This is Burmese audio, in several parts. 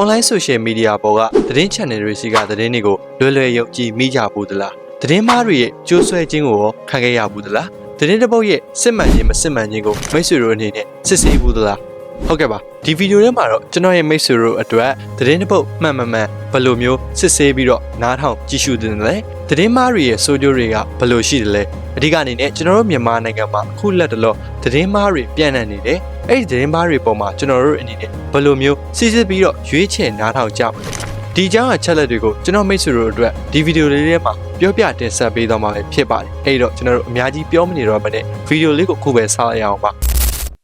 online social media ပေါ်ကသတင်း channel တွေစီကသတင်းတွေကိုလွယ်လွယ်ယုံကြည်မိကြဘူးသလားသတင်းမားတွေရဲ့ကြိုးဆွဲခြင်းကိုရောခံခဲ့ရဘူးသလားသတင်းတစ်ပုတ်ရဲ့စစ်မှန်ခြင်းမစစ်မှန်ခြင်းကိုမိတ်ဆွေတို့အနေနဲ့စစ်ဆေးဘူးသလား ဟုတ်ကဲ့ပါဒီဗီဒီယိုထဲမှာတော့ကျွန်တော်ရဲ့မိတ်ဆွေတို့အတွက်သတင်းတစ်ပုတ်မှန်မှန်မှန်ဘယ်လိုမျိုးစစ်ဆေးပြီးတော့နားထောင်ကြည့်ရှုသင့်တယ်လဲသတင်းမားတွေရဲ့ဆိုးကျိုးတွေကဘယ်လိုရှိတယ်လဲအဓိကအနေနဲ့ကျွန်တော်တို့မြန်မာနိုင်ငံမှာအခုလက်တလောသတင်းမားတွေပြန့်နှံ့နေတယ်အဲ့ဒီသတင်းမားတွေပေါ်မှာကျွန်တော်တို့အနေနဲ့ဘယ်လိုမျိုးစစ်စစ်ပြီးတော့ရွေးချယ်နားထောင်ကြမလဲဒီအကြောင်းအချက်လက်တွေကိုကျွန်တော်မိတ်ဆွေတို့အတွက်ဒီဗီဒီယိုလေးထဲမှာပြောပြတင်ဆက်ပေးသွားမှာပဲဖြစ်ပါတယ်အဲ့တော့ကျွန်တော်တို့အများကြီးပြောမနေတော့မနဲ့ဗီဒီယိုလေးကိုခုပဲစားလိုက်ရအောင်ပါ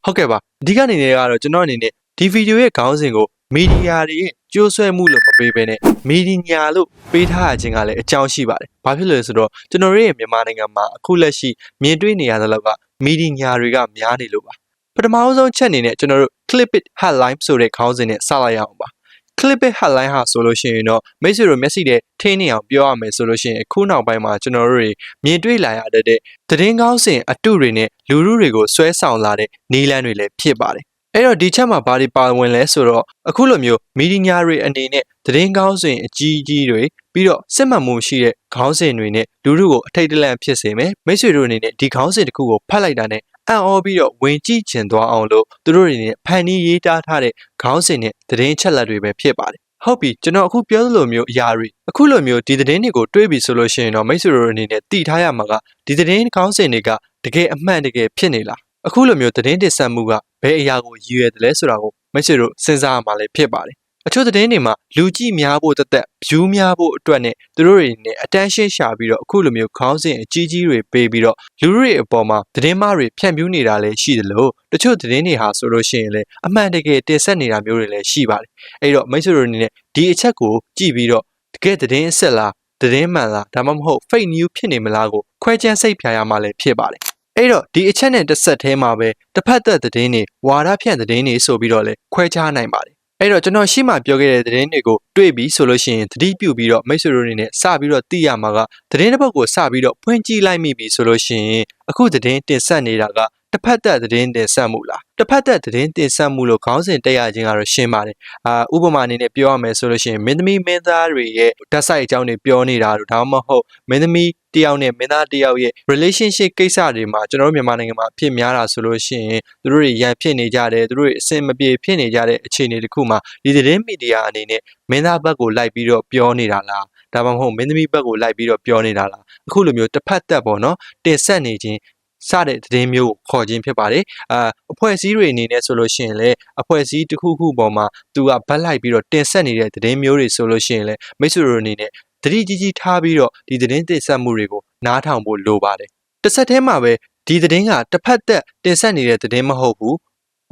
ဟုတ်ကဲ့ပါအဓိကအနေနဲ့ကတော့ကျွန်တော်အနေနဲ့ဒီဗီဒီယိုရဲ့ခေါင်းစဉ်ကိုမီဒီယာတွေရဲ့ကြိုးဆွဲမှုလို့မပေးဘဲနဲ့မီဒီညာလို့ပေးထားရခြင်းကလည်းအကြောင်းရှိပါတယ်။ဘာဖြစ်လို့လဲဆိုတော့ကျွန်တော်တို့ရဲ့မြန်မာနိုင်ငံမှာအခုလက်ရှိမြင်တွေ့နေရတဲ့လောက်ကမီဒီညာတွေကများနေလို့ပါ။ပထမဆုံးချက်အနေနဲ့ကျွန်တော်တို့ clip it headline ဆိုတဲ့ခေါင်းစဉ်နဲ့စလိုက်ရအောင်ပါ။ clip it headline ဟာဆိုလို့ရှိရင်တော့မိတ်ဆွေတို့မျက်စိနဲ့ထင်းနေအောင်ပြောရမယ်ဆိုလို့ရှိရင်အခုနောက်ပိုင်းမှာကျွန်တော်တို့တွေမြင်တွေ့လာရတဲ့သတင်းကောင်းစဉ်အတုတွေနဲ့လူလူတွေကိုဆွဲဆောင်လာတဲ့နီးလန်းတွေလည်းဖြစ်ပါတယ်အဲ့တော့ဒီချက်မှာဘာတွေပါဝင်လဲဆိုတော့အခုလိုမျိုးမီဒီညာတွေအနေနဲ့သတင်းကောင်းစဉ်အကြီးကြီးတွေပြီးတော့စစ်မှန်မှုရှိတဲ့ခေါင်းစဉ်တွေနဲ့လူလူကိုအထိတ်တလန့်ဖြစ်စေမယ်မိတ်ဆွေတို့အနေနဲ့ဒီခေါင်းစဉ်တစ်ခုကိုဖတ်လိုက်တာနဲ့ အံ့ဩပြီးတော့ဝင်ကြည့်ကျင်သွားအောင်လို့သူတို့တွေနဲ့ဖန်တီးရေးတားထားတဲ့ခေါင်းစဉ်နဲ့သတင်းချက်လက်တွေပဲဖြစ်ပါတယ်ဟုတ်ပြီကျွန်တော်အခုပြောသလိုမျိုးအရာတွေအခုလိုမျိုးဒီသတင်းတွေကိုတွေးပြီးဆိုလို့ရှိရင်တော့မိတ်ဆွေတို့အနေနဲ့တည်ထားရမှာကဒီသတင်းခေါင်းစဉ်တွေကတကယ်အမှန်တကယ်ဖြစ်နေလားအခုလိုမျိုးသတင်းတင်ဆက်မှုကဘယ်အရာကိုရည်ရွယ်တယ်လဲဆိုတာကိုမိတ်ဆွေတို့စဉ်းစားရမှာလည်းဖြစ်ပါတယ် အချို့သတင်းတွေမှာလူကြည့်များဖို့တသက် view များဖို့အတွက်နဲ့သူတို့တွေနဲ့ attention ရှာပြီးတော့အခုလိုမျိုးခေါင်းစဉ်အကြီးကြီးတွေပေးပြီးတော့လူတွေအပေါ်မှာသတင်းမှားတွေဖြန့်ဖြူးနေတာလည်းရှိတယ်လို့တချို့သတင်းတွေဟာဆိုလို့ရှိရင်လည်းအမှန်တကယ်တင်ဆက်နေတာမျိုးတွေလည်းရှိပါတယ်အဲ့တော့မိတ်ဆွေတို့အနေနဲ့ဒီအချက်ကိုကြည့်ပြီးတော့တကယ်သတင်းအစ်စ်လားသတင်းမှန်လားဒါမှမဟုတ် fake news ဖြစ်နေမလားကိုခွဲခြမ်းစိတ်ဖြာရမှလည်းဖြစ်ပါတယ်အဲ့တော့ဒီအချက်နဲ့တစ်ဆက်ထဲမှာပဲတစ်ဖက်သက်သတင်းတွေဝါဒဖြန့်သတင်းတွေဆိုပြီးတော့လဲခွဲခြားနိုင်ပါတယ် အဲ့တော့ကျွန်တော်ရှေ့မှာပြောခဲ့တဲ့သတင်းတွေကိုတွေ့ပြီးဆိုလို့ရှိရင်သတိပြုပြီးတော့မိတ်ဆွေတို့အနေနဲ့စပြီးတော့သိရမှာကသတင်းတစ်ပုဒ်ကိုစပြီးတော့ဖွင့်ကြည့်လိုက်မိပြီဆိုလို့ရှိရင်အခုသတင်းတင်ဆက်နေတာက တစ်ဖက်သက်သတင်းတင်ဆက်မှုလားတစ်ဖက်သက်သတင်းတင်ဆက်မှုလို့ခေါင်းစဉ်တက်ရခြင်းကတော့ရှင်းပါတယ်အာဥပမာအနေနဲ့ပြောရမယ်ဆိုလို့ရှိရင်မင်းသမီးမင်းသားတွေရဲ့ဓာတ်ဆိုင်အကြောင်းတွေပြောနေတာတို့ဒါမှမဟုတ်မင်းသမီးတယောက်နဲ့မင်းသားတယောက်ရဲ့ relationship ကိစ္စတွေမှာကျွန်တော်တို့မြန်မာနိုင်ငံမှာအဖြစ်များတာဆိုလို့ရှိရင်သူတို့တွေရန်ဖြစ်နေကြတယ်သူတို့တွေအဆင်မပြေဖြစ်နေကြတဲ့အခြေအနေတစ်ခုမှာဒီသတင်းမီဒီယာအနေနဲ့မင်းသားဘက်ကိုလိုက်ပြီးတော့ပြောနေတာလားဒါမှမဟုတ်မင်းသမီးဘက်ကိုလိုက်ပြီးတော့ပြောနေတာလားအခုလိုမျိုးတစ်ဖက်သက်ပေါ့နော်တင်ဆက်နေခြင်း စတဲ့သတင်းမျိုးကိုခေါ်ခြင်းဖြစ်ပါတယ်အာအဖွဲ့အစည်းတွေအနေနဲ့ဆိုလို့ရှိရင်လည်းအဖွဲ့အစည်းတစ်ခုခုပေါ်မှာသူကဗတ်လိုက်ပြီးတော့တင်ဆက်နေတဲ့သတင်းမျိုးတွေဆိုလို့ရှိရင်လည်းမိတ်ဆွေတို့အနေနဲ့သတိကြီးကြီးထားပြီးတော့ဒီသတင်းတင်ဆက်မှုတွေကိုနားထောင်ဖို့လိုပါတယ်တစ်ဆက်တည်းမှာပဲဒီသတင်းကတစ်ဖက်သက်တင်ဆက်နေတဲ့သတင်းမဟုတ်ဘူး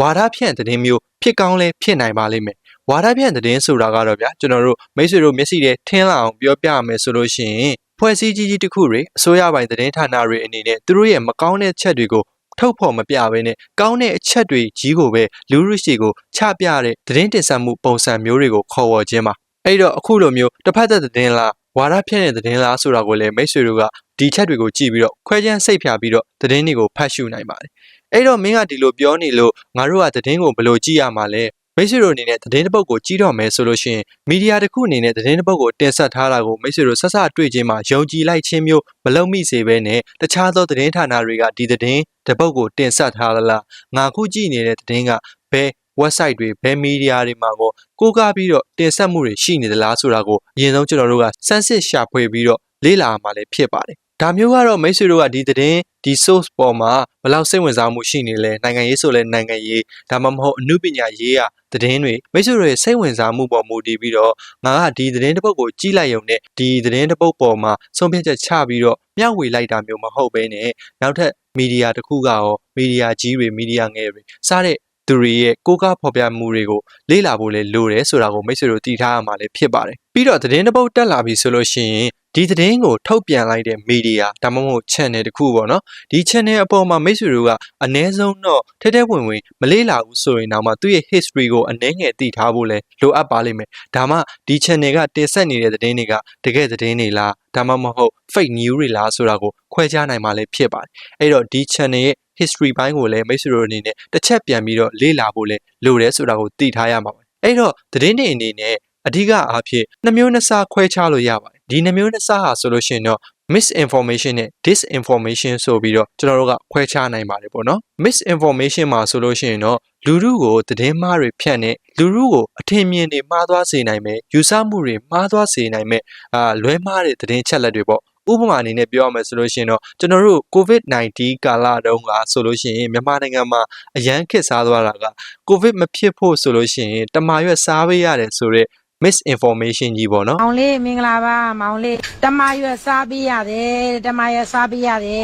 ဝါဒဖြန့်သတင်းမျိုးဖြစ်ကောင်းလဲဖြစ်နိုင်ပါလိမ့်မယ်ဝါဒဖြန့်သတင်းဆိုတာကတော့ဗျာကျွန်တော်တို့မိတ်ဆွေတို့မျက်စိထဲထင်းလာအောင်ပြောပြရမယ်ဆိုလို့ရှိရင် ဖွဲ့စည်းကြီးကြီးတစ်ခုတွေအစိုးရပိုင်းသတင်းဌာနတွေအနေနဲ့သူတို့ရဲ့မကောင်းတဲ့ချက်တွေကိုထုတ်ဖော်မပြဘဲနဲ့ကောင်းတဲ့အချက်တွေကြီးကိုပဲလူရုရှိကိုချပြတဲ့သတင်းတင်ဆက်မှုပုံစံမျိုးတွေကိုခေါ်ဝေါ်ခြင်းပါအဲ့တော့အခုလိုမျိုးတစ်ဖက်သက်သတင်းလားဝါဒဖြန့်တဲ့သတင်းလားဆိုတာကိုလည်းမိတ်ဆွေတို့ကဒီချက်တွေကိုကြည့်ပြီးတော့ခွဲခြမ်းစိတ်ဖြာပြီးတော့သတင်းတွေကိုဖတ်ရှုနိုင်ပါတယ်အဲ့တော့မင်းကဒီလိုပြောနေလို့ငါတို့ကသတင်းကိုဘယ်လိုကြည့်ရမှာလဲ မိတ်ဆွေတို့အနေနဲ့သတင်းတစ်ပုဒ်ကိုကြည့်တော့မယ်ဆိုလို့ရှိရင်မီဒီယာတစ်ခုအနေနဲ့သတင်းတစ်ပုဒ်ကိုတင်ဆက်ထားတာကိုမိတ်ဆွေတို့ဆက်စတွေ့ချင်းမှာယုံကြည်လိုက်ခြင်းမျိုးမလုံမိစေဘဲနဲ့တခြားသောသတင်းဌာနတွေကဒီသတင်းတစ်ပုဒ်ကိုတင်ဆက်ထားသလားငါခုကြည့်နေတဲ့သတင်းကဘယ် website တွေဘယ်မီဒီယာတွေမှာကိုကိုးကားပြီးတော့တင်ဆက်မှုတွေရှိနေသလားဆိုတာကိုအရင်ဆုံးကျွန်တော်တို့ကစမ်းစစ်ရှာဖွေပြီးတော့လေ့လာမှလည်းဖြစ်ပါတယ် ဒါမျိုးကတော့မိတ်ဆွေတို့ကဒီသတင်းဒီ source ပေါ်မှာဘယ်လောက်စိတ်ဝင်စားမှုရှိနေလဲနိုင်ငံရေးဆိုလဲနိုင်ငံရေးဒါမှမဟုတ်အမှုပညာရေးရသတင်းတွေမိတ်ဆွေတို့ရဲ့စိတ်ဝင်စားမှုပေါ်မူတည်ပြီးတော့ငါကဒီသတင်းတစ်ပုဒ်ကိုကြည့်လိုက်ရုံနဲ့ဒီသတင်းတစ်ပုဒ်ပေါ်မှာဆုံးဖြတ်ချက်ချပြီးတော့မျှဝေလိုက်တာမျိုးမဟုတ်ဘဲနဲ့နောက်ထပ်မီဒီယာတစ်ခုကရောမီဒီယာကြီးတွေမီဒီယာငယ်တွေစတဲ့သူတွေရဲ့ကိုးကားဖော်ပြမှုတွေကိုလေ့လာဖို့လည်းလိုတယ်ဆိုတာကိုမိတ်ဆွေတို့သိထားရမှာလည်းဖြစ်ပါတယ်ပြီးတော့သတင်းတစ်ပုဒ်တက်လာပြီဆိုလို့ရှိရင် ဒီသတင်းကိုထုတ်ပြန်လိုက်တဲ့မီဒီယာဒါမှမဟုတ် channel တခုပေါ့နော်ဒီ channel အပေါ်မှာမိတ်ဆွေတို့ကအနည်းဆုံးတော့ထဲထဲဝင်ဝင်မလေးလာဘူးဆိုရင်တော့မှသူ့ရဲ့ history ကိုအနည်းငယ်သိထားဖို့လဲလိုအပ်ပါလိမ့်မယ်ဒါမှဒီ channel ကတင်ဆက်နေတဲ့သတင်းတွေကတကယ်သတင်းတွေလားဒါမှမဟုတ် fake news တွေလားဆိုတာကိုခွဲခြားနိုင်မှလည်းဖြစ်ပါတယ်အဲ့တော့ဒီ channel ရဲ့ history ဘိုင်းကိုလည်းမိတ်ဆွေတို့အနေနဲ့တစ်ချက်ပြန်ပြီးတော့လေ့လာဖို့လဲလိုတယ်ဆိုတာကိုသိထားရမှာပါအဲ့တော့သတင်းတွေအနေနဲ့အဓိကအားဖြင့်နှမျိုးနှစ်စားခွဲခြားလို့ရပါတယ် ဒီနှမျိုးနှစ်စားဟာဆိုလို့ရှိရင်တော့ misinformation နဲ့ disinformation ဆိုပြီးတော့ကျွန်တော်တို့ကခွဲခြားနိုင်ပါတယ်ပေါ့နော် misinformation မှာဆိုလို့ရှိရင်တော့လူထုကိုသတင်းမှားတွေဖြန့်နေလူထုကိုအထင်မြင်တွေမှားသွားစေနိုင်မယ်ယူဆမှုတွေမှားသွားစေနိုင်မယ်အာလွဲမှားတဲ့သတင်းချက်လက်တွေပေါ့ဥပမာအနေနဲ့ပြောရမယ်ဆိုလို့ရှိရင်တော့ကျွန်တော်တို့ COVID-19 ကာလတုန်းကဆိုလို့ရှိရင်မြန်မာနိုင်ငံမှာအရန်ခစ်စားသွားတာက COVID မဖြစ်ဖို့ဆိုလို့ရှိရင်တမာရွက်စားပေးရတယ်ဆိုတော့ misinformation ကြီးပေါ့နော်မောင်လေးမင်္ဂလာပါမောင်လေးတမရွက်စားပေးရတယ်တမရွက်စားပေးရတယ်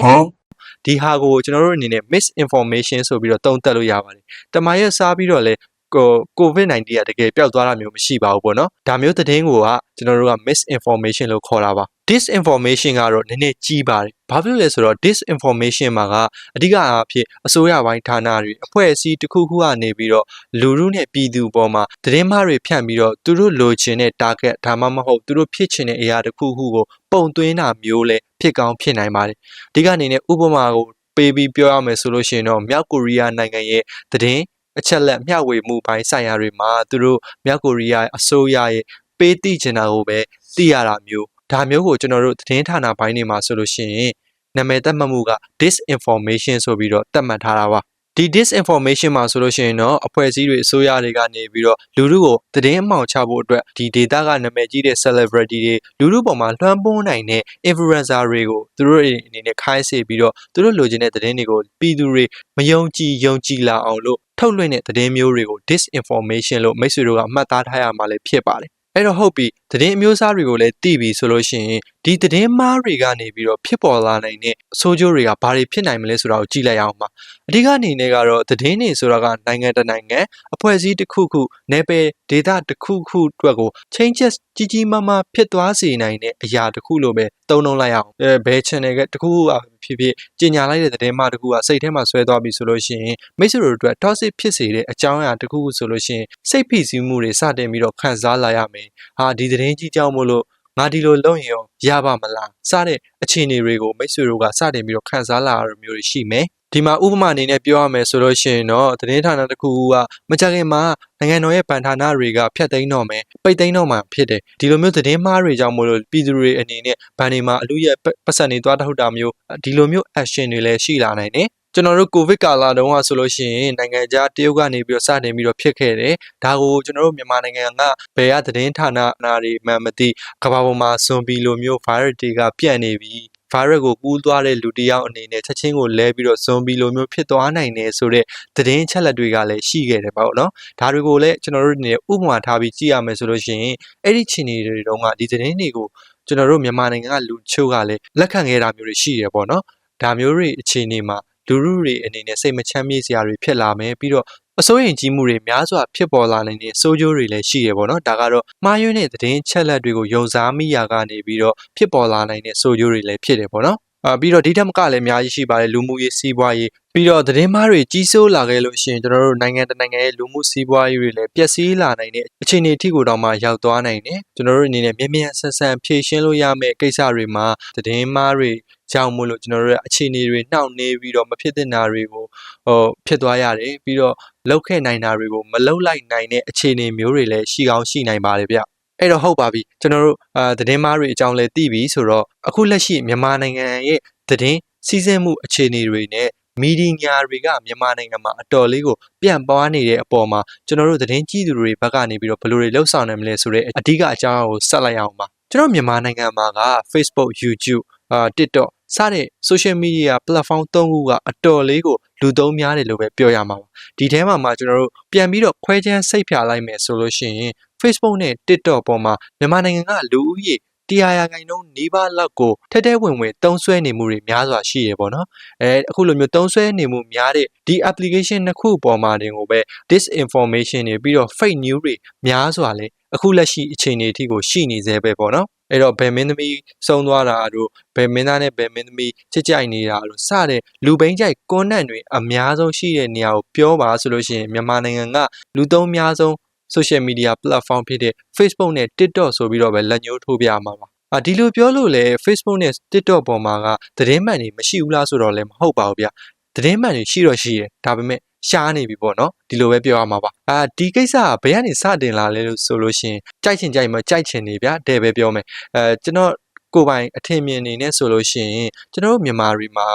ဒီဟာကိုကျွန်တော်တို့အနေနဲ့ misinformation ဆိုပြီးတော့တုံးတက်လို့ရပါတယ်။တမန်ရက်စားပြီးတော့လေကို COVID-19 ကတကယ်ပျောက်သွားတာမျိုးမရှိပါဘူးပေါ့နော်။ဒါမျိုးသတင်းကိုကကျွန်တော်တို့က misinformation လို့ခေါ်တာပါ။ disinformation ကတော့နည်းနည်းကြီးပါတယ်။ဘာဖြစ်လို့လဲဆိုတော့ disinformation မှာကအဓိကအားဖြင့်အစိုးရပိုင်းဌာနတွေအဖွဲ့အစည်းတစ်ခုခုကနေပြီးတော့လူထုနဲ့ပြည်သူပေါ်မှာသတင်းမှားတွေဖြန့်ပြီးတော့သူတို့လိုချင်တဲ့ target ဒါမှမဟုတ်သူတို့ဖြစ်ချင်တဲ့အရာတစ်ခုခုကိုပုံသွင်းတာမျိုးလည်းဖြစ်ကောင်းဖြစ်နိုင်ပါတယ်။ဒီကအနေနဲ့ဥပမာကိုပေးပြီးပြောရမယ်ဆိုလို့ရှိရင်တော့မြောက်ကိုရီးယားနိုင်ငံရဲ့သတင်းအချက်လက်မျှဝေမှုပိုင်းဆိုင်ရာတွေမှာသူတို့မြောက်ကိုရီးယားအစိုးရရဲ့ပေးသိချင်တာကိုပဲသိရတာမျိုး ဒါမျိုးကိုကျွန်တော်တို့သတင်းဌာနပိုင်းတွေမှာဆိုလို့ရှိရင်နာမည်သတ်မှတ်မှုက disinformation ဆိုပြီးတော့သတ်မှတ်ထားတာပါဒီ disinformation မှာဆိုလို့ရှိရင်တော့အဖွဲ့အစည်းတွေအစိုးရတွေကနေပြီးတော့လူထုကိုသတင်းအမှောင်ချဖို့အတွက်ဒီ data ကနာမည်ကြီးတဲ့ celebrity တွေလူထုပေါ်မှာလွှမ်းမိုးနိုင်တဲ့ influencer တွေကိုသူတို့တွေအနေနဲ့ခိုင်းစေပြီးတော့သူတို့လိုချင်တဲ့သတင်းတွေကိုပြည်သူတွေမယုံကြည်ယုံကြည်လာအောင်လို့ထုတ်လွှင့်တဲ့သတင်းမျိုးတွေကို disinformation လို့မိတ်ဆွေတို့ကအမှတ်သားထားရမှာလည်းဖြစ်ပါတယ် အဲ့တော့ဟုတ်ပြီသတင်းအမျိုးအစားတွေကိုလည်းသိပြီဆိုလို့ရှိရင်ဒီသတင်းမှားတွေကနေပြီးတော့ဖြစ်ပေါ်လာနိုင်တဲ့အဆိုးကျိုးတွေကဘာတွေဖြစ်နိုင်မလဲဆိုတာကိုကြည့်လိုက်အောင်ပါအဓိကအနေနဲ့ကတော့သတင်းတွေဆိုတာကနိုင်ငံတနိုင်ငံအဖွဲ့အစည်းတစ်ခုခုနယ်ပယ်ဒေသတစ်ခုခုအတွက်ကို changes ကြီးကြီးမားမားဖြစ်သွားစေနိုင်တဲ့အရာတစ်ခုလို့ပဲသုံးနှုန်းလိုက်အောင်အဲဘယ် channel ကတစ်ခုခုအ ဖြစ်ဖြစ်ကြီးညာလိုက်တဲ့သတင်းမှတစ်ခုကစိတ်ထဲမှာဆွဲသွားပြီဆိုလို့ရှိရင်မိတ်ဆွေတို့အတွက် toxic ဖြစ်စေတဲ့အကြောင်းအရာတစ်ခုခုဆိုလို့ရှိရင်စိတ်ဖိစီးမှုတွေစတင်ပြီးတော့ခံစားလာရမယ်ဟာဒီသတင်းကြီးကြောင်းမို့လို့ငါဒီလိုလုပ်ရင်ရောရပါမလားစတဲ့အခြေအနေတွေကိုမိတ်ဆွေတို့ကစတင်ပြီးတော့ခံစားလာရမျိုးတွေရှိမယ် ဒီမှာဥပမာအနေနဲ့ပြောရမယ်ဆိုလို့ရှိရင်တော့သတင်းဌာနတစ်ခုကမကြခင်မှာနိုင်ငံတော်ရဲ့ဗန်ဌာနတွေကဖျက်သိမ်းတော့မယ်ပိတ်သိမ်းတော့မှဖြစ်တယ်ဒီလိုမျိုးသတင်းမှားတွေကြောင့်မို့လို့ပြည်သူတွေအနေနဲ့ဗန်တွေမှာအလူရဲ့ပတ်စံတွေသွားထုတ်တာမျိုးဒီလိုမျိုး action တွေလည်းရှိလာနိုင်တယ်ကျွန်တော်တို့ကိုဗစ်ကာလတုန်းကဆိုလို့ရှိရင်နိုင်ငံခြားတရုတ်ကနေပြီးတော့စတင်ပြီးတော့ဖြစ်ခဲ့တယ်။ဒါကိုကျွန်တော်တို့မြန်မာနိုင်ငံကဘယ်ကသတင်းဌာနနာတွေမှမသိကမ္ဘာပေါ်မှာဇွန်ဘီလိုမျိုး virus တွေကပြန့်နေပြီ။ virus ကိုကူးသွားတဲ့လူတစ်ယောက်အနေနဲ့ချက်ချင်းကိုလဲပြီးတော့ဇွန်ဘီလိုမျိုးဖြစ်သွားနိုင်တယ်ဆိုတော့သတင်းချက်လက်တွေကလည်းရှိခဲ့တယ်ပေါ့နော်။ဒါတွေကိုလည်းကျွန်တော်တို့အနေနဲ့ဥပမာထားပြီးကြည့်ရမယ်ဆိုလို့ရှိရင်အဲ့ဒီခြေနေတွေတုန်းကဒီသတင်းတွေကိုကျွန်တော်တို့မြန်မာနိုင်ငံကလူချို့ကလည်းလက်ခံခဲ့တာမျိုးတွေရှိရပေါ့နော်။ဒါမျိုးတွေအခြေအနေမှာလူလူတွေအနေနဲ့စိတ်မချမ်းမြေ့စရာတွေဖြစ်လာမယ်ပြီးတော့ အစိုးရင်ကြီးမှုတွေများစွာဖြစ်ပေါ်လာနိုင်တဲ့စိုးကျိုးတွေလည်းရှိရပေါ့နော်ဒါကတော့မှားယွင်းတဲ့သတင်းချက်လက်တွေကိုယုံစားမိရာကနေပြီးတော့ဖြစ်ပေါ်လာနိုင်တဲ့စိုးကျိုးတွေလည်းဖြစ်တယ်ပေါ့နော်အာပြီးတော့ဒီထက်မကလည်းအများကြီးရှိပါတယ်လူမှုရေးစီးပွားရေး ပြီးတော့သတင်းမားတွေကြီးစိုးလာခဲ့လို့ရှိရင်ကျွန်တော်တို့နိုင်ငံတကာနိုင်ငံရဲ့လူမှုစီးပွားရေးတွေလည်းပျက်စီးလာနိုင်တဲ့အခြေအနေအထိကိုတောင်မှရောက်သွားနိုင်တယ်ကျွန်တော်တို့အနေနဲ့မြ мян ဆန်ဆန်ဖြည့်ရှင်းလို့ရမယ့်ကိစ္စတွေမှာသတင်းမားတွေကြောင့်မို့လို့ကျွန်တော်တို့ရဲ့အခြေအနေတွေနှောင့်နှေးပြီးတော့မဖြစ်တဲ့နာတွေကိုဟိုဖြစ်သွားရတယ်ပြီးတော့လောက်ခဲ့နိုင်တာတွေကိုမလောက်လိုက်နိုင်တဲ့အခြေအနေမျိုးတွေလည်းရှိကောင်းရှိနိုင်ပါတယ်ဗျအဲ့တော့ဟုတ်ပါပြီကျွန်တော်တို့အာသတင်းမားတွေအကြောင်းလဲသိပြီဆိုတော့အခုလက်ရှိမြန်မာနိုင်ငံရဲ့သတင်းစီးဆင်းမှုအခြေအနေတွေနဲ့ မီဒီယာတွေကမြန်မာနိုင်ငံမှာအတော်လေးကိုပြန့်ပွားနေတဲ့အပေါ်မှာကျွန်တော်တို့သတင်းကြည့်သူတွေဘက်ကနေပြီးတော့ဘယ်လိုတွေလှုပ်ဆောင်နိုင်မလဲဆိုတဲ့အဓိကအကြောင်းအရာကိုဆက်လိုက်အောင်ပါကျွန်တော်မြန်မာနိုင်ငံမှာက Facebook YouTube အာ TikTok စတဲ့ social media platform သုံးခုကအတော်လေးကိုလူသုံးများတယ်လို့ပဲပြောရမှာပါဒီထဲမှာမှကျွန်တော်တို့ပြန်ပြီးတော့ခွဲခြမ်းစိတ်ဖြာလိုက်မယ်ဆိုလို့ရှိရင် Facebook နဲ့ TikTok ပေါ်မှာမြန်မာနိုင်ငံကလူဦးရေ တရားရာခိုင်နှုန်းနီးပါးလောက်ကိုထဲထဲဝင်ဝင်တုံးဆွဲနေမှုတွေများစွာရှိရပေါ့နော်အဲအခုလိုမျိုးတုံးဆွဲနေမှုများတဲ့ဒီ application နှစ်ခုပေါ်မှာတင်ကိုပဲ disinformation တွေပြီးတော့ fake news တွေများစွာလဲအခုလက်ရှိအခြေအနေအထိကိုရှိနေသေးပဲပေါ့နော်အဲ့တော့ဘယ်မင်းသမီးစုံသွားတာတို့ဘယ်မင်းသားနဲ့ဘယ်မင်းသမီးချစ်ကြိုက်နေတာတို့စတဲ့လူပိန်းကြိုက် content တွေအများဆုံးရှိတဲ့နေရာကိုပြောပါဆိုလို့ရှိရင်မြန်မာနိုင်ငံကလူသုံးများဆုံး social media platform ဖြစ်တဲ့ Facebook နဲ့ TikTok ဆိုပြီးတော့ပဲလက်ညှိုးထိုးပြမှာပါအာဒီလိုပြောလို့လေ Facebook နဲ့ TikTok ပေါ်မှာကသတင်းမှန်တွေမရှိဘူးလားဆိုတော့လည်းမဟုတ်ပါဘူးဗျသတင်းမှန်တွေရှိတော့ရှိတယ်ဒါပေမဲ့ရှားနေပြီပေါ့နော်ဒီလိုပဲပြောရမှာပါအာဒီကိစ္စကဘယ်ကနေစတင်လာလဲလို့ဆိုလို့ရှိရင်ကြိုက်ချင်ကြိုက်မကြိုက်ချင်နေဗျတဲ့ပဲပြောမယ်အဲကျွန်တော်ကိုယ်ပိုင်အထင်မြင်နေနဲ့ဆိုလို့ရှိရင်ကျွန်တော်တို့မြန်မာတွေမှာ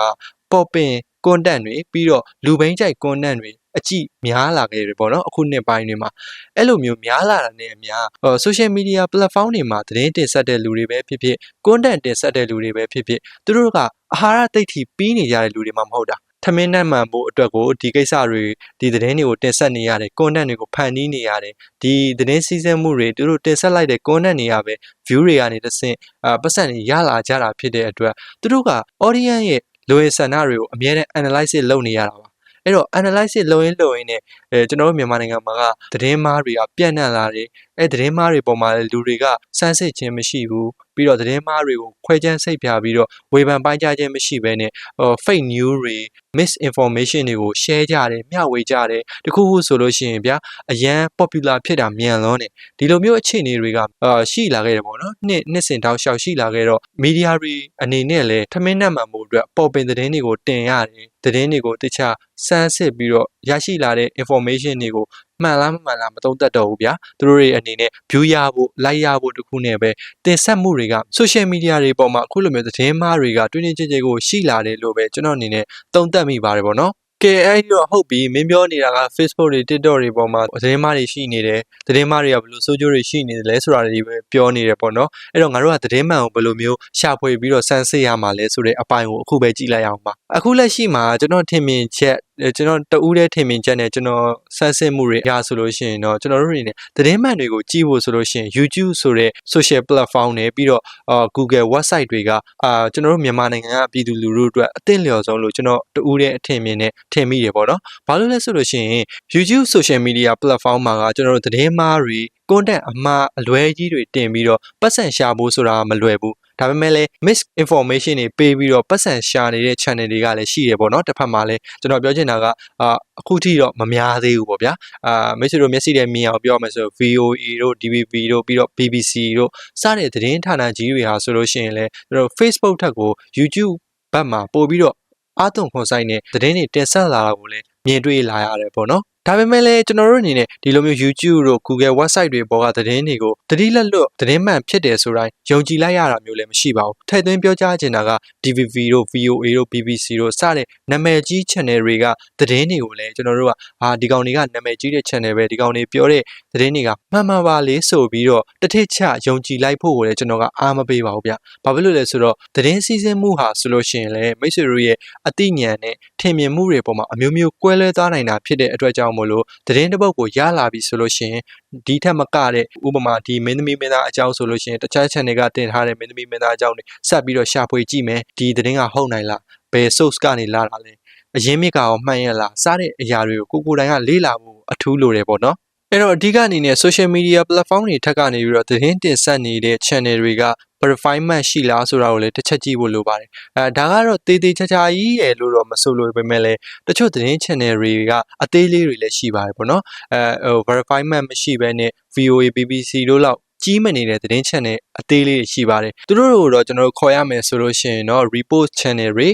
ပေါ်ပင် content တွေပြီးတော့လူဘိန်းကြိုက် content တွေ အကြည့်များလာခဲ့တယ်ပေါ့နော်အခုနှစ်ပိုင်းတွေမှာအဲ့လိုမျိုးများလာတာနဲ့အများဟို social media platform တွေမှာသတင်းတင်ဆက်တဲ့လူတွေပဲဖြစ်ဖြစ် content တင်ဆက်တဲ့လူတွေပဲဖြစ်ဖြစ်သူတို့ကအာဟာရတိတ်ထီပြီးနေကြတဲ့လူတွေမှမဟုတ်တာထမင်းနဲ့မှန်ဖို့အတွက်ကိုဒီကိစ္စတွေဒီသတင်းတွေကိုတင်ဆက်နေရတယ် content တွေကိုဖန်တီးနေရတယ်ဒီသတင်းစီးဆင်းမှုတွေသူတို့တင်ဆက်လိုက်တဲ့ content တွေကပဲ view တွေကနေတစ်ဆင့်အာပတ်စံတွေရလာကြတာဖြစ်တဲ့အတွက်သူတို့က audience ရဲ့လိုရင်းဆန္ဒတွေကိုအများနဲ့ analysis လုပ်နေရတာပါ အဲ့တော့ analysis လုပ်ရင်းလုပ်ရင်းနဲ့အဲကျွန်တော်တို့မြန်မာနိုင်ငံမှာကသတင်းမားတွေကပြန့်နှံ့လာတယ် အဲသတင်းမားတွေပေါ်မှာလည်းလူတွေကစမ်းစစ်ခြင်းမရှိဘူးပြီးတော့သတင်းမားတွေကိုခွဲခြမ်းစိတ်ဖြာပြီးတော့ဝေဖန်ပိုင်းခြားခြင်းမရှိဘဲနဲ့ဟို fake news တွေ misinformation တွေကို share ကြတယ်မျှဝေကြတယ်တခုခုဆိုလို့ရှိရင်ဗျာအရန် popular ဖြစ်တာမြန်လွန်းတယ်ဒီလိုမျိုးအခြေအနေတွေကအာရှိလာခဲ့တယ်ပေါ့နော်နှစ်နှစ်စဉ်တောက်လျှောက်ရှိလာခဲ့တော့ media တွေအနေနဲ့လည်းထမင်းနှက်မှန်မှုအတွက်ပေါ်ပင်သတင်းတွေကိုတင်ရတယ်သတင်းတွေကိုတခြားစမ်းစစ်ပြီးတော့ရရှိလာတဲ့ information တွေကို မှန်လားမမှန်လားမသုံးသပ်တော့ဘူးဗျာသူတို့တွေအနေနဲ့ view ရဖို့ like ရဖို့တခုနဲ့ပဲတင်ဆက်မှုတွေက social media တွေပေါ်မှာအခုလိုမျိုးသတင်းမှားတွေကတွင်းတွင်းကြဲကြဲကိုရှိလာတယ်လို့ပဲကျွန်တော်အနေနဲ့သုံးသပ်မိပါတယ်ပေါ့နော်ကဲအဲ့ဒီတော့ဟုတ်ပြီမင်းပြောနေတာက Facebook တွေ TikTok တွေပေါ်မှာသတင်းမှားတွေရှိနေတယ်သတင်းမှားတွေကဘယ်လိုဆိုးကျိုးတွေရှိနေတယ်လဲဆိုတာတွေပဲပြောနေတယ်ပေါ့နော်အဲ့တော့ငါတို့ကသတင်းမှန်ကိုဘယ်လိုမျိုးရှာဖွေပြီးတော့စမ်းစစ်ရမှာလဲဆိုတဲ့အပိုင်းကိုအခုပဲကြည့်လိုက်အောင်ပါအခုလက်ရှိမှာကျွန်တော်ထင်မြင်ချက်အဲကျွန်တော်တဦးတည်းထင်မြင်ချက်နဲ့ကျွန်တော်စမ်းစစ်မှုတွေအရာဆိုလို့ရှိရင်တော့ကျွန်တော်တို့တွေနဲ့သတင်းမှန်တွေကိုကြည့်ဖို့ဆိုလို့ရှိရင် YouTube ဆိုတဲ့ social platform နဲ့ပြီးတော့အာ Google website တွေကအာကျွန်တော်တို့မြန်မာနိုင်ငံကပြည်သူလူထုအတွက်အသင့်လျော်ဆုံးလို့ကျွန်တော်တဦးတည်းအထင်မြင်နဲ့ထင်မိတယ်ပေါ့နော်။ဘာလို့လဲဆိုလို့ရှိရင် YouTube social media platform မှာကကျွန်တော်တို့သတင်းမှားတွေ content အမှားအလွဲကြီးတွေတင်ပြီးတော့ပတ်စံရှာဖို့ဆိုတာမလွယ်ဘူး။ ဒါပေမဲ့လည်း misinformation တွေပေးပြီးတော့ပတ်စံရှာနေတဲ့ channel တွေကလည်းရှိတယ်ပေါ့နော်တစ်ဖက်မှာလည်းကျွန်တော်ပြောချင်တာကအာအခုထိတော့မများသေးဘူးပေါ့ဗျာအာမိတ်ဆွေတို့မျက်စိနဲ့မြင်အောင်ပြောရမယ်ဆို VOA တို့ DVB တို့ပြီးတော့ BBC တို့စတဲ့သတင်းဌာနကြီးတွေဟာဆိုလို့ရှိရင်လည်းကျွန်တော် Facebook ထက်ကို YouTube ဘက်မှာပို့ပြီးတော့အားသွန်ခွန်ဆိုင်တဲ့သတင်းတွေတင်ဆက်လာတာကိုလည်းမြင်တွေ့လာရတယ်ပေါ့နော် ဒါပေမဲ့လည်းကျွန်တော်တို့အနေနဲ့ဒီလိုမျိုး YouTube တို့ Google website တွေပေါ်ကသတင်းတွေကိုတတိလက်လွတ်သတင်းမှန်ဖြစ်တယ်ဆိုတိုင်းယုံကြည်လိုက်ရတာမျိုးလည်းမရှိပါဘူးထည့်သွင်းပြောကြားချင်တာက DVB တို့ VOA တို့ BBC တို့စတဲ့နာမည်ကြီး channel တွေကသတင်းတွေကိုလည်းကျွန်တော်တို့ကဟာဒီကောင်တွေကနာမည်ကြီးတဲ့ channel ပဲဒီကောင်တွေပြောတဲ့သတင်းတွေကမှန်မှန်ပါလေဆိုပြီးတော့တစ်ထစ်ချယုံကြည်လိုက်ဖို့ကိုလည်းကျွန်တော်ကအားမပေးပါဘူးဗျ။ဘာဖြစ်လို့လဲဆိုတော့သတင်းစီးဆင်းမှုဟာဆိုလို့ရှိရင်လည်းမိတ်ဆွေတို့ရဲ့အသိဉာဏ်နဲ့ထင်မြင်မှုတွေပေါ်မှာအမျိုးမျိုးကွဲလွဲသွားနိုင်တာဖြစ်တဲ့အတွက်ကြောင့်မို့လို့သတင်းတစ်ပုဒ်ကိုရလာပြီဆိုလို့ရှိရင်ဒီထက်မကတဲ့ဥပမာဒီမင်းသမီးမင်းသားအကြောင်းဆိုလို့ရှိရင်တခြား channel ကတင်ထားတဲ့မင်းသမီးမင်းသားအကြောင်းတွေဆက်ပြီးတော့ရှာဖွေကြည့်မယ်ဒီသတင်းကဟုတ်နိုင်လားဘယ် source ကနေလာတာလဲအရင်းမြစ်ကရောမှန်ရလားစတဲ့အရာတွေကိုကိုကိုယ်တိုင်ကလေ့လာဖို့အထူးလိုတယ်ပေါ့နော်အဲ့တော့အဓိကအနေနဲ့ social media platform တွေထက်ကနေပြီးတော့သတင်းတင်ဆက်နေတဲ့ channel တွေက verifiement ရှိလားဆိုတာကိုလည်းတစ်ချက်ကြည့်ဖို့လိုပါတယ်အဲဒါကတော့တေးသေးချာချာကြီးရယ်လို့တော့မဆိုလို့ပဲမဲ့လည်းတချို့သတင်း channel တွေကအသေးလေးတွေလည်းရှိပါတယ်ပေါ့နော်အဲဟို verifiement မရှိဘဲနဲ့ VOA BBC တို့လောက် ကြီးမနေတဲ့သတင်း channel အသေးလေးတွေရှိပါတယ်သူတို့တို့တော့ကျွန်တော်တို့ခေါ်ရမယ်ဆိုလို့ရှိရင်တော့ repost channel တွေ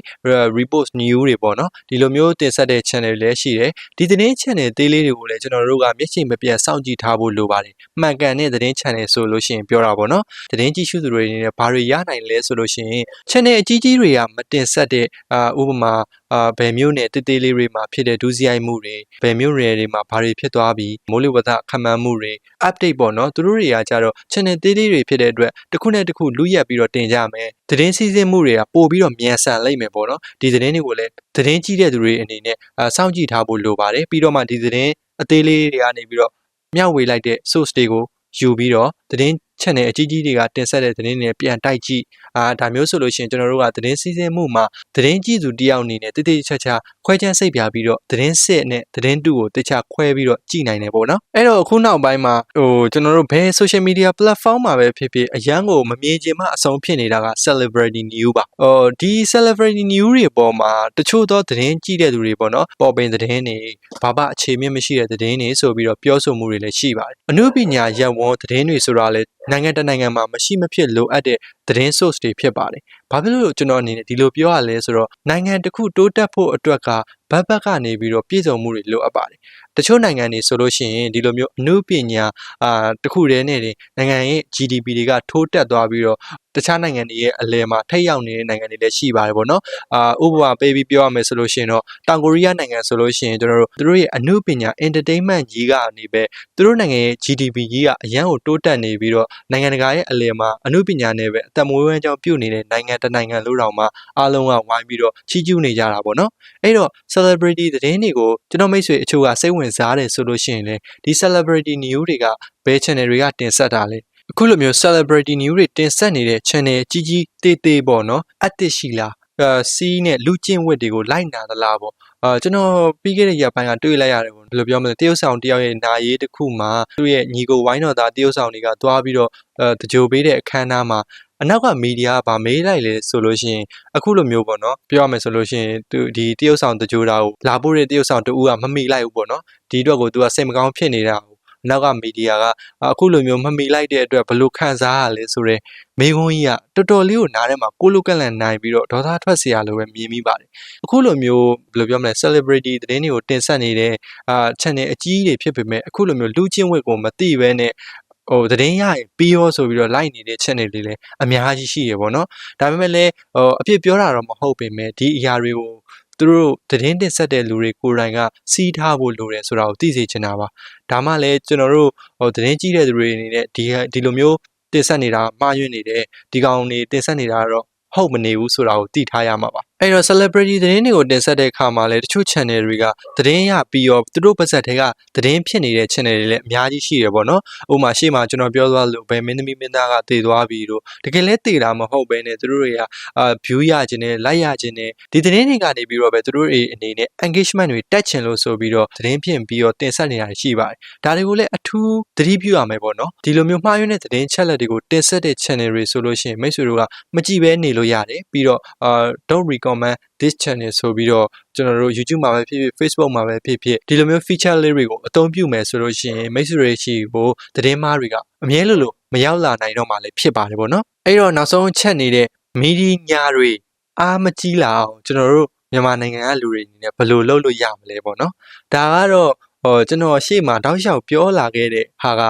repost news တွေပေါ့နော်ဒီလိုမျိုးတင်ဆက်တဲ့ channel တွေလည်းရှိတယ်ဒီသတင်း channel သေးလေးတွေကိုလည်းကျွန်တော်တို့ကမျက်ခြေမပြတ်စောင့်ကြည့်ထားဖို့လိုပါတယ်မှန်ကန်တဲ့သတင်း channel ဆိုလို့ရှိရင်ပြောတာပေါ့နော်သတင်းကြည့်ရှုသူတွေအနေနဲ့ဘာတွေရနိုင်လဲဆိုလို့ရှိရင် channel အကြီးကြီးတွေကမတင်ဆက်တဲ့အာဥပမာအာဘယ်မျိုးနဲ့တေးသေးလေးတွေမှာဖြစ်တဲ့ဒုစရိုက်မှုတွေဘယ်မျိုးတွေတွေမှာဘာတွေဖြစ်သွားပြီးမိုးလေဝသခန့်မှန်းမှုတွေ update ပေါ့နော်သူတို့တွေကကြတော့ channel သေးလေးတွေဖြစ်တဲ့အတွက်တစ်ခုနဲ့တစ်ခုလူရက်ပြီးတော့တင်ကြမယ်သတင်းစီးဆင်းမှုတွေကပို့ပြီးတော့မြန်ဆန်လိမ့်မယ်ပေါ့နော်ဒီသတင်းတွေကိုလည်းသတင်းကြီးတဲ့သူတွေအနေနဲ့အာစောင့်ကြည့်ထားဖို့လိုပါတယ်ပြီးတော့မှဒီသတင်းအသေးလေးတွေကနေပြီးတော့မျှဝေလိုက်တဲ့ source တွေကိုယူပြီးတော့သတင်း channel အကြီးကြီးတွေကတင်ဆက်တဲ့သတင်းတွေပြန်တိုက်ကြည့် အာဒါမျိုးဆိုလို့ရှိရင်ကျွန်တော်တို့ကသတင်းစီးဆင်းမှုမှာသတင်းကြည့်သူတယောက်အနေနဲ့တိတိကျကျခွဲခြမ်းစိတ်ပြပြီးတော့သတင်းစစ်နဲ့သတင်းတူကိုတခြားခွဲပြီးတော့ကြည့်နိုင်တယ်ပေါ့နော်အဲ့တော့အခုနောက်ပိုင်းမှာဟိုကျွန်တော်တို့ဘယ် social media platform မှာပဲဖြစ်ဖြစ်အရန်ကိုမမြင်ချင်မှအဆုံးဖြစ်နေတာက celebrity news ပါဟိုဒီ celebrity news တွေပေါ်မှာတချို့သောသတင်းကြည့်တဲ့သူတွေပေါ့နော်ပေါ်ပင်သတင်းတွေဘာမှအခြေမြင့်မရှိတဲ့သတင်းတွေဆိုပြီးတော့ပြောဆိုမှုတွေလည်းရှိပါတယ်အမှုပညာရပ်ဝန်းသတင်းတွေဆိုတာလည်းနိုင်ငံတစ်နိုင်ငံမှာမရှိမဖြစ်လိုအပ်တဲ့သတင်း source တွေတွေဖြစ်ပါတယ်။ဘာဖြစ်လို့ကျွန်တော်အနေနဲ့ဒီလိုပြောရလဲဆိုတော့နိုင်ငံတစ်ခုတိုးတက်ဖို့အတွက်ကဘက်ဘက်ကနေပြီးတော့ပြည်စုံမှုတွေလိုအပ်ပါတယ်။တချို့နိုင်ငံတွေဆိုလို့ရှိရင်ဒီလိုမျိုးအမှုပညာအာတစ်ခုတည်းနဲ့တင်နိုင်ငံရဲ့ GDP တွေကထိုးတက်သွားပြီးတော့ တခြားနိုင်ငံတွေရဲ့အလယ်မှာထိပ်ရောက်နေတဲ့နိုင်ငံတွေလည်းရှိပါတယ်ပေါ့နော်။အာဥပမာပေးပြီးပြောရမယ်ဆိုလို့ရှိရင်တော့တောင်ကိုရီးယားနိုင်ငံဆိုလို့ရှိရင်ကျွန်တော်တို့သူတို့ရဲ့အမှုပညာ entertainment ကြီးကနေပဲသူတို့နိုင်ငံရဲ့ GDP ကြီးကအရန်ကိုတိုးတက်နေပြီးတော့နိုင်ငံတကာရဲ့အလယ်မှာအမှုပညာနဲ့ပဲအသက်မွေးဝမ်းကြောင်းပြုနေတဲ့နိုင်ငံတစ်နိုင်ငံလို့တောင်မှအားလုံးကဝိုင်းပြီးတော့ချီးကျူးနေကြတာပေါ့နော်အဲ့တော့ celebrity သတင်းတွေကိုကျွန်တော်မိတ်ဆွေအချို့ကစိတ်ဝင်စားတယ်ဆိုလို့ရှိရင်လေဒီ celebrity news တွေကဘယ် channel တွေကတင်ဆက်တာလဲ အခုလိုမျိုး celebrity news တွေတင်ဆက်နေတဲ့ channel ကြီးကြီးတေးသေးပေါ့နော်အသစ်ရှိလားအဲစီးနဲ့လူကျင့်ဝတ်တွေကိုလိုက်နာသလားပေါ့အာကျွန်တော်ပြီးခဲ့တဲ့ရက်ပိုင်းကတွေ့လိုက်ရတယ်ပေါ့ဘယ်လိုပြောမလဲတရုတ်ဆောင်တယောက်ရဲ့နာရေးတစ်ခုမှာသူ့ရဲ့ညီကိုဝိုင်းတော်သားတရုတ်ဆောင်တွေကသွားပြီးတော့အဲတကြိုပေးတဲ့အခမ်းအနားမှာအနောက်ကမီဒီယာကဗာမေးလိုက်လေဆိုလို့ရှိရင်အခုလိုမျိုးပေါ့နော်ပြောရမယ်ဆိုလို့ရှိရင်သူဒီတရုတ်ဆောင်တကြိုတာကိုလာဖို့တဲ့တရုတ်ဆောင်တူကမမိလိုက်ဘူးပေါ့နော်ဒီအတွက်ကိုသူကစိတ်မကောင်းဖြစ်နေတာကိုအ နောက်ကမီဒီယာကအခုလိုမျိုးမမိလိုက်တဲ့အတွက်ဘယ်လိုခံစားရလဲဆိုတော့မေခွန်းကြီးကတော်တော်လေးကိုနားထဲမှာကိုလိုကက်လန်နိုင်ပြီးတော့ဒေါသထွက်เสียလို့ပဲမြင်မိပါတယ်အခုလိုမျိုးဘယ်လိုပြောမလဲ celebrity သတင်းတွေကိုတင်ဆက်နေတဲ့အာ channel အကြီးတွေဖြစ်ပေမဲ့အခုလိုမျိုးလူချင်းဝက်ကိုမသိဘဲနဲ့ဟိုသတင်းရရင်ပြီးရောဆိုပြီးတော့ like နေတဲ့ channel တွေလည်းအများကြီးရှိရပေါ့နော်ဒါပေမဲ့လည်းဟိုအပြစ်ပြောတာတော့မဟုတ်ပေမဲ့ဒီအရာတွေကို သူတို့သတင်းတင်ဆက်တဲ့လူတွေကိုယ်တိုင်ကစီးထားဖို့လိုတယ်ဆိုတာကိုသိစေချင်တာပါဒါမှလည်းကျွန်တော်တို့ဟိုသတင်းကြည့်တဲ့သူတွေအနေနဲ့ဒီဒီလိုမျိုးတင်ဆက်နေတာမှားယွင်းနေတယ်ဒီကောင်တွေတင်ဆက်နေတာကတော့ဟုတ်မနေဘူးဆိုတာကိုသိထားရမှာပါ အဲ့တော့ celebrity သတင်းတွေကိုတင်ဆက်တဲ့အခါမှာလည်းတချို့ channel တွေကသတင်းရပြီးရောသူတို့ပါဇက်တွေကသတင်းဖြစ်နေတဲ့ channel တွေလည်းအများကြီးရှိတယ်ပေါ့နော်ဥပမာရှေ့မှာကျွန်တော်ပြောသွားလို့ပဲမင်းသမီးမင်းသားကတည်သွားပြီတို့တကယ်လဲတည်တာမဟုတ်ပဲねသူတို့တွေကအာ view ရခြင်းနဲ့ like ရခြင်းနဲ့ဒီသတင်းတွေကနေပြီးတော့ပဲသူတို့တွေအနေနဲ့ engagement တွေတက်ချင်လို့ဆိုပြီးတော့သတင်းဖြစ်ပြီးတော့တင်ဆက်နေတာရှိပါတယ်ဒါတွေကိုလည်းအထူးသတိပြုရမယ်ပေါ့နော်ဒီလိုမျိုးမှားယွင်းတဲ့သတင်းချက်လက်တွေကိုတင်ဆက်တဲ့ channel တွေဆိုလို့ရှိရင်မိတ်ဆွေတို့ကမကြည့်ဘဲနေလို့ရတယ်ပြီးတော့အာ don't recommend this channel ဆိုပြီးတော့ကျွန်တော်တို့ YouTube မှာပဲဖြစ်ဖြစ် Facebook မှာပဲဖြစ်ဖြစ်ဒီလိုမျိုး feature လေးတွေကိုအသုံးပြုမယ်ဆိုလို့ရှိရင်မိတ်ဆွေတွေရှိကိုသတင်းမားတွေကအမြဲလိုလိုမရောက်လာနိုင်တော့မှလည်းဖြစ်ပါတယ်ပေါ့နော်အဲ့တော့နောက်ဆုံးချက်နေတဲ့မီဒီညာတွေအားမကြီးလာအောင်ကျွန်တော်တို့မြန်မာနိုင်ငံကလူတွေအနေနဲ့ဘယ်လိုလုပ်လို့ရမလဲပေါ့နော်ဒါကတော့ဟိုကျွန်တော်ရှေ့မှာတောက်လျှောက်ပြောလာခဲ့တဲ့ဟာက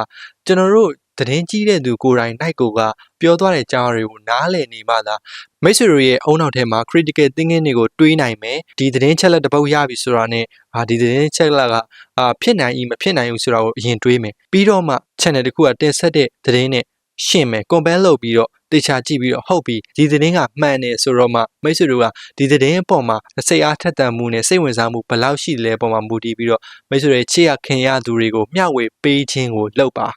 ကျွန်တော်တို့ သတင်းကြီးတဲ့သူကိုယ်တိုင်နိုင်ကိုကပြောသွားတဲ့ကြားတွေကိုနားလည်နေမှသာမိတ်ဆွေတို့ရဲ့အုံနောက်ထဲမှာ critical thinking တွေကိုတွေးနိုင်မယ်ဒီသတင်းချက်လက်တစ်ပုတ်ရပြီဆိုတာနဲ့အာဒီသတင်းချက်လက်ကအာဖြစ်နိုင်၏မဖြစ်နိုင်ဘူးဆိုတာကိုအရင်တွေးမယ်ပြီးတော့မှ channel တစ်ခုကတင်ဆက်တဲ့သတင်းနဲ့ ရှင်းမယ် compare လုပ်ပြီးတော့တေချာကြည့်ပြီးတော့ဟုတ်ပြီဒီသတင်းကမှန်တယ်ဆိုတော့မှမိတ်ဆွေတို့ကဒီသတင်းအပေါ်မှာစိတ်အားထက်သန်မှုနဲ့စိတ်ဝင်စားမှုဘယ်လောက်ရှိလဲအပေါ်မှာမူတည်ပြီးတော့မိတ်ဆွေတွေချစ်ရခင်ရသူတွေကိုမျှဝေပေးခြင်းကိုလုပ်ပါ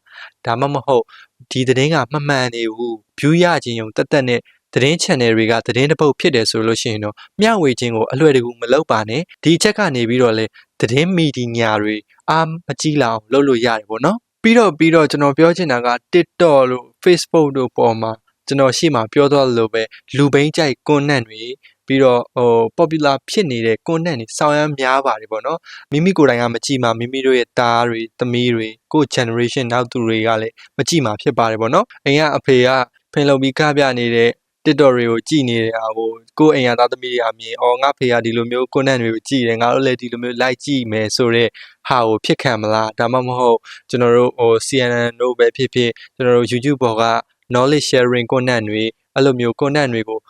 ဒါမှမဟုတ်ဒီသတင်းကမမှန်နေဘူး view ရခြင်းယုံတက်တက်နဲ့သတင်း channel တွေကသတင်းတစ်ပုတ်ဖြစ်တယ်ဆိုလို့ရှိရင်တော့မျှဝေခြင်းကိုအလွယ်တကူမလုပ်ပါနဲ့ဒီအချက်ကနေပြီးတော့လေသတင်းမီဒီယာတွေအားမကြည့်လောက်လုပ်လို့ရတယ်ပေါ့နော်ပြီးတော့ပြီးတော့ကျွန်တော်ပြောချင်တာက TikTok လို့ Facebook တို့ပေါ်မှာကျွန်တော်ရှေ့မှာပြောသွားလို့ပဲလူဘိန်းကြိုက် content တွေပြီးတော့ဟို popular ဖြစ်နေတဲ့ content တွေစောင်းရမ်းများပါတယ်ပေါ့နော်မိမိကိုယ်တိုင်ကမကြည့်မှမိမိတို့ရဲ့သားတွေသမီးတွေကို generation နောက်သူတွေကလည်းမကြည့်မှဖြစ်ပါတယ်ပေါ့နော်အိမ်ကအဖေကဖင်လုံပြီးကပြနေတဲ့ TikTok တွေကိုကြည်နေတာကိုကိုယ့်အိမ်ရသားသမီးတွေကမြင်အော်ငါဖေကဒီလိုမျိုး content တွေကိုကြည်တယ်ငါတို့လည်းဒီလိုမျိုး like ကြည့်မယ်ဆိုတော့ဟာကိုဖြစ်ခံမလားဒါမှမဟုတ်ကျွန်တော်တို့ဟို CNN တို့ပဲဖြစ်ဖြစ်ကျွန်တော်တို့ YouTube ပေါ်က knowledge sharing content တွေအဲ့လိုမျိုး content တွေကိုဟို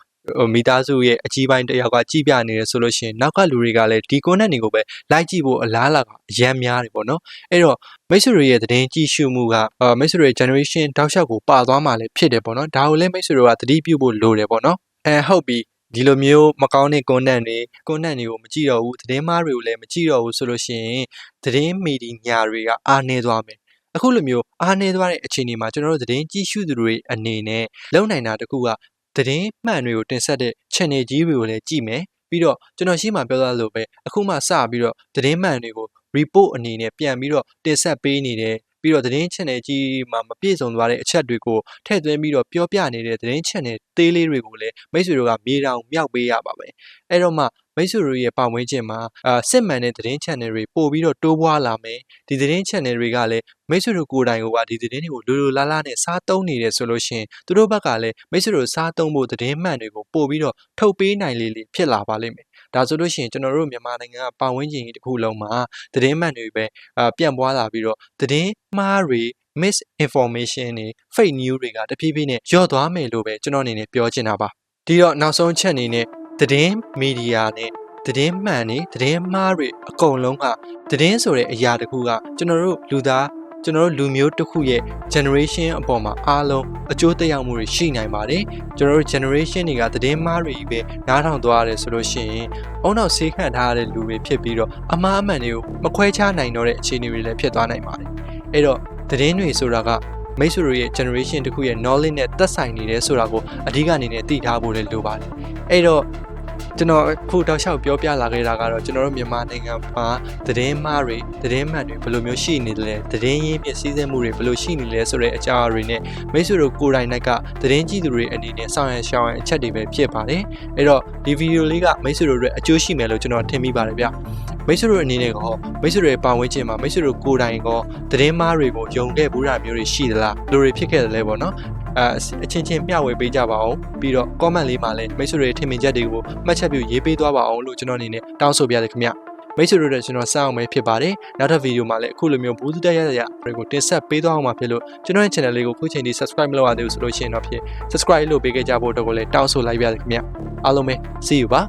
မိသားစုရဲ့အကြီးပိုင်းတစ်ယောက်ကကြည့်ပြနေတယ်ဆိုလို့ရှိရင်နောက်ကလူတွေကလည်းဒီ content တွေကိုပဲ like ကြည့်ဖို့အလားအလာကအရန်များတယ်ပေါ့နော်အဲ့တော့မိတ်ဆွေတွေရဲ့သတင်းကြည့်ရှုမှုကအာမိတ်ဆွေတွေ generation တောက်လျှောက်ကိုပါသွားမှလည်းဖြစ်တယ်ပေါ့နော်ဒါကိုလည်းမိတ်ဆွေတို့ကသတိပြုဖို့လိုတယ်ပေါ့နော်အဲဟုတ်ပြီဒီလိုမျိုးမကောင်းတဲ့ content တွေ content တွေကိုမကြည့်တော့ဘူးသတင်းမားတွေကိုလည်းမကြည့်တော့ဘူးဆိုလို့ရှိရင်သတင်းမီဒီယာတွေကအားနည်းသွားမယ်အခုလိုမျိုးအားနည်းသွားတဲ့အခြေအနေမှာကျွန်တော်တို့သတင်းကြည့်ရှုသူတွေအနေနဲ့လုံနိုင်တာတခုက သတင်းမှန်တွေကိုတင်ဆက်တဲ့ channel ကြီးတွေကိုလည်းကြည့်မယ်ပြီးတော့ကျွန်တော်ရှေ့မှာပြောသားလို့ပဲအခုမှစပြီးတော့သတင်းမှန်တွေကို report အနေနဲ့ပြန်ပြီးတော့တင်ဆက်ပေးနေတယ်ပြီးတော့သတင်း channel ကြီးမှာမပြည့်စုံသွားတဲ့အချက်တွေကိုထည့်သွင်းပြီးတော့ပြောပြနေတဲ့သတင်း channel သေးလေးတွေကိုလည်းမိတ်ဆွေတို့ကမြေတောင်မြောက်ပေးရပါမယ်အဲ့တော့မှ မိတ်ဆွေတို့ရဲ့ပတ်ဝန်းကျင်မှာအာစစ်မှန်တဲ့သတင်း channel တွေပို့ပြီးတော့တိုးပွားလာမယ်ဒီသတင်း channel တွေကလည်းမိတ်ဆွေတို့ကိုယ်တိုင်ကဒီသတင်းတွေကိုလိုလိုလားလားနဲ့စားသုံးနေတယ်ဆိုလို့ရှိရင်သူတို့ဘက်ကလည်းမိတ်ဆွေတို့စားသုံးဖို့သတင်းမှန်တွေကိုပို့ပြီးတော့ထုတ်ပေးနိုင်လေလေဖြစ်လာပါလိမ့်မယ်ဒါဆိုလို့ရှိရင်ကျွန်တော်တို့မြန်မာနိုင်ငံကပတ်ဝန်းကျင်ကြီးတစ်ခုလုံးမှာသတင်းမှန်တွေပဲအာပြန့်ပွားလာပြီးတော့သတင်းမှားတွေ misinformation တွေ fake news တွေကတဖြည်းဖြည်းနဲ့ညော့သွားမယ်လို့ပဲကျွန်တော်အနေနဲ့ပြောချင်တာပါဒီတော့နောက်ဆုံးချက်အနေနဲ့ သတင်းမီဒီယာနဲ့သတင်းမှန်တွေသတင်းမှားတွေအကုန်လုံးကသတင်းဆိုတဲ့အရာတစ်ခုကကျွန်တော်တို့လူသားကျွန်တော်တို့လူမျိုးတစ်ခုရဲ့ generation အပေါ်မှာအားလုံးအကျိုးသက်ရောက်မှုတွေရှိနိုင်ပါတယ်ကျွန်တော်တို့ generation တွေကသတင်းမှားတွေကြီးပဲနားထောင်သွားရတယ်ဆိုလို့ရှိရင်အုံနောက်ဆေးခံထားရတဲ့လူတွေဖြစ်ပြီးတော့အမှားအမှန်တွေကိုမခွဲခြားနိုင်တော့တဲ့အခြေအနေတွေလည်းဖြစ်သွားနိုင်ပါတယ်အဲ့တော့သတင်းတွေဆိုတာကမိတ်ဆွေတို့ရဲ့ generation တစ်ခုရဲ့ knowledge နဲ့သက်ဆိုင်နေတယ်ဆိုတာကိုအဓိကအနေနဲ့သိထားဖို့လည်းလိုပါတယ်အဲ့တော့ ကျွန်တော်အခုတောက်လျှောက်ပြောပြလာခဲ့တာကတော့ကျွန်တော်တို့မြန်မာနိုင်ငံမှာသတင်းမှားတွေသတင်းမှန်တွေဘယ်လိုမျိုးရှိနေလဲသတင်းရင်းမြစ်စည်းစိမ်မှုတွေဘယ်လိုရှိနေလဲဆိုတဲ့အကြောင်းအရာတွေနဲ့မိတ်ဆွေတို့ကိုယ်တိုင်ကသတင်းကြည့်သူတွေအနေနဲ့စောင့်ရရှောင်ရအချက်တွေပဲဖြစ်ပါတယ်အဲ့တော့ဒီဗီဒီယိုလေးကမိတ်ဆွေတို့အတွက်အကျိုးရှိမယ်လို့ကျွန်တော်ထင်မိပါတယ်ဗျမိတ်ဆွေတို့အနေနဲ့ကောမိတ်ဆွေတို့ရဲ့ပတ်ဝန်းကျင်မှာမိတ်ဆွေတို့ကိုယ်တိုင်ကောသတင်းမှားတွေကိုယုံခဲ့ဘူးတာမျိုးတွေရှိသလားဘယ်လိုတွေဖြစ်ခဲ့တယ်လဲပေါ့နော် အဲအချင်းချင်းမျှဝေပေးကြပါအောင်ပြီးတော့ comment လေးမှာလည်းမိတ်ဆွေတွေထင်မြင်ချက်တွေကိုမှတ်ချက်ပြုရေးပေးသွားပါအောင်လို့ကျွန်တော်အနေနဲ့တောင်းဆိုပြရခင်ဗျမိတ်ဆွေတို့လည်းကျွန်တော်စအောင်ပဲဖြစ်ပါတယ်နောက်ထပ်ဗီဒီယိုမှာလည်းအခုလိုမျိုးဘူးတူတက်ရရတွေကိုတင်ဆက်ပေးသွားအောင်မှာဖြစ်လို့ကျွန်တော်ရဲ့ channel လေးကိုခုချိန်ထိ subscribe မလုပ်ရသေးဘူးဆိုလို့ရှိရင်တော့ဖြစ် subscribe လုပ်ပေးခဲ့ကြဖို့အတွက်ကိုလည်းတောင်းဆိုလိုက်ပါရခင်ဗျအားလုံးပဲ see you ပါ